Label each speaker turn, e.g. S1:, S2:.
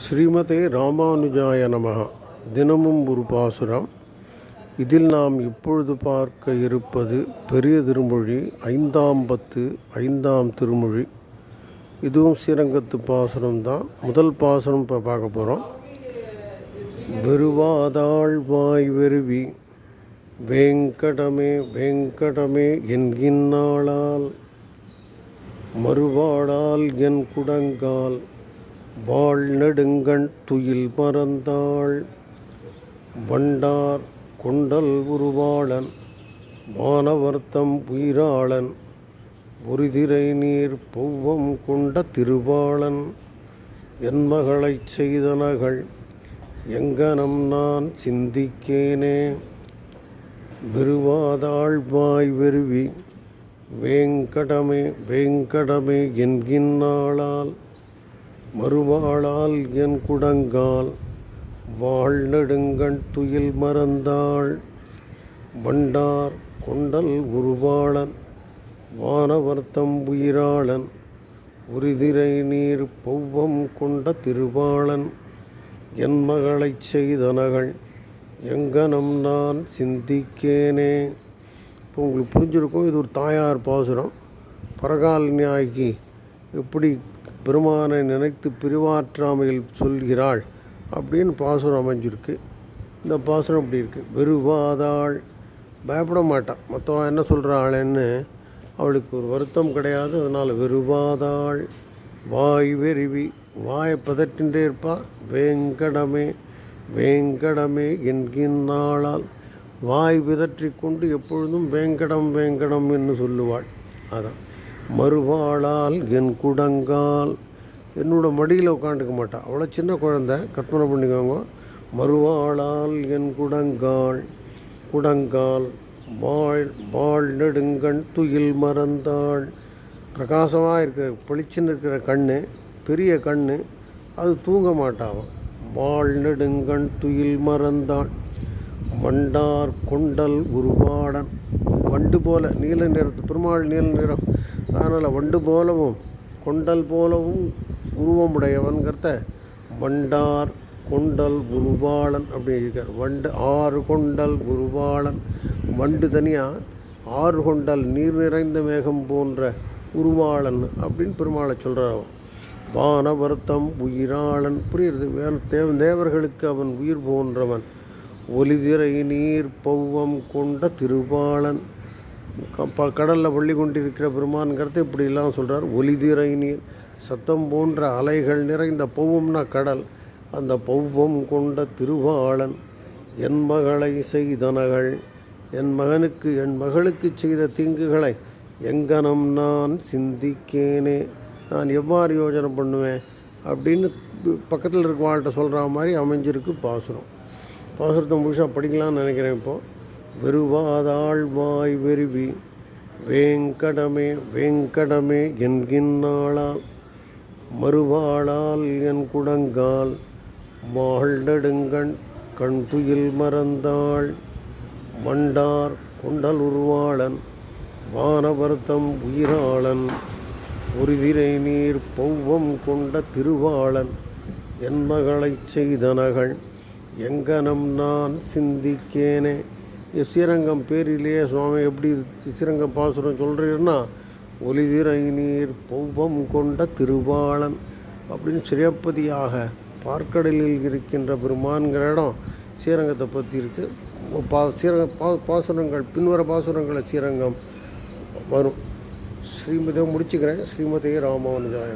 S1: ஸ்ரீமதே ராமானுஜாய நமக தினமும் ஒரு பாசுரம். இதில் நாம் இப்பொழுது பார்க்க இருப்பது பெரிய திருமொழி ஐந்தாம் பத்து ஐந்தாம் திருமொழி. இதுவும் ஸ்ரீரங்கத்து பாசுரம் தான். முதல் பாசுரம் இப்போ பார்க்க போகிறோம் வெறுவாதாள் வாய் வெறுவி வேங்கடமே வேங்கடமே என்கின்னாளால் மறுவாடால் என் குடங்கால் வாழ் நெடுங்கண் துயில் மறந்தாள் வண்டார் கொண்டல் உருவாளன் வானவர்த்தம் உயிராளன் ஒருதிரை நீர் பொவ்வம் கொண்ட திருவாளன். என் மகளைச் செய்தனகள் எங்கனம் நான் சிந்திக்கேனே. விருவாதாழ்வாய் வாய் வேங்கடமே வேங்கடமே என்கின்னாளால் மறுவாளால் என் குடங்கால் வாழ் நெடுங்கண் துயில் மறந்தாள். வண்டார் கொண்டல் உருவாளன் வானவர்த்தம் உயிராளன் உரிதிரை நீர் பௌவம் கொண்ட திருவாளன். என் மகளைச் செய்தனகள் எங்கனம் நான் சிந்திக்கேனே. இப்போ உங்களுக்கு புரிஞ்சிருக்கும் இது ஒரு தாயார் பாசுரம். பரகால் நியாய்க்கு எப்படி பெருமானை நினைத்து பிரிவாற்றாமையில் சொல்கிறாள் அப்படின்னு பாசுரம் அமைஞ்சிருக்கு. இந்த பாசுரம் இப்படி இருக்குது வெறுவாதாள். பயப்பட மாட்டான். மற்றவன் என்ன சொல்கிறாளேன்னு அவளுக்கு ஒரு வருத்தம் கிடையாது. அதனால் வெறுவாதாள். வாய் வெறிவி. வாயை பதற்றின்றே இருப்பாள் வேங்கடமே வேங்கடமே என்கின்றாளால் வாய் விதற்றி கொண்டு எப்பொழுதும் வேங்கடம் வேங்கடம் என்று சொல்லுவாள். அதான். மறுவாளால் என் குடங்கால். என்னோட மடியில் உட்காந்துக்க மாட்டாள் அவ்வளோ சின்ன குழந்தை. கற்பனை பண்ணிக்கோங்க. மறுவாளால் என் குடங்கால். குடங்கால் வாழ் வாழ் நெடுங்கண் துயில் மறந்தாள். பிரகாசமாக இருக்கிற பளிச்சுன்னு இருக்கிற கண் பெரிய கண் அது தூங்க மாட்டாவும் வாழ் நெடுங்கண் துயில் மறந்தாள். வண்டார் கொண்டல் உருவாடன். வண்டு போல நீல நிறத்து பெருமாள் நீல நிறம். அதனால் வண்டு போலவும் கொண்டல் போலவும் உருவமுடையவன்கிறத வண்டார் கொண்டல் குருபாலன் அப்படின்னு இருக்கார் வண்டு ஆறு கொண்டல் குருபாலன். வண்டு தனியாக ஆறு கொண்டல் நீர் நிறைந்த மேகம் போன்ற உருவாளன் அப்படின்னு பெருமாளை சொல்கிறார் வானவர்த்தம் உயிராளன். புரியுறது? தேவ தேவர்களுக்கு அவன் உயிர் போன்றவன். ஒலிதிரை நீர் பௌவம் கொண்ட திருவாளன். கடலில் பள்ளி கொண்டிருக்கிற பெருமான்கிறது இப்படிலாம் சொல்கிறார் ஒலிதிரை நீர் சத்தம் போன்ற அலைகள் நிறைந்த பௌவம்னா கடல். அந்த பௌவம் கொண்ட திருவாளன் என் மகளை செய்தனகள். என் மகனுக்கு என் மகளுக்கு செய்த தீங்குகளை எங்கனம் நான் சிந்திக்கேனே. நான் எவ்வாறு யோஜனை பண்ணுவேன் அப்படின்னு பக்கத்தில் இருக்கவாள்கிட்ட சொல்கிற மாதிரி அமைஞ்சிருக்கு பாசுரம். பாசுரத்தை முழுசாக படிக்கலாம்னு நினைக்கிறேன் இப்போது வெறுவாதாள் வாய் வெறுவி வேங்கடமே வேங்கடமே என்கின்னாளால் மறுவாழால் என் குடங்கால் வாழ்நெடுங்கண் கண் துயில் மறந்தாள் மண்டார் கொண்டலுருவாளன் வானவர்த்தம் உயிராளன் உறுதிரை நீர் பௌவம் கொண்ட திருவாளன் என் மகளைச் செய்தனகள் எங்கனம் நான் சிந்திக்கேனே ஸ்ரீரங்கம் பேரிலேயே சுவாமி எப்படி ஸ்ரீரங்கம் பாசுரம் சொல்கிறீருன்னா ஒலிதிரை நீர் பௌவம் கொண்ட திருவாளன் அப்படின்னு சிறப்பதியாக பார்க்கடலில் இருக்கின்ற பெருமான்கிற இடம் ஸ்ரீரங்கத்தை பற்றி இருக்குது பா ஸ்ரீரங்க பா பாசுரங்கள் பின்வர பாசுரங்களை ஸ்ரீரங்கம் வரும். ஸ்ரீமதியை முடிச்சுக்கிறேன். ஸ்ரீமதியை ராமானுஜாய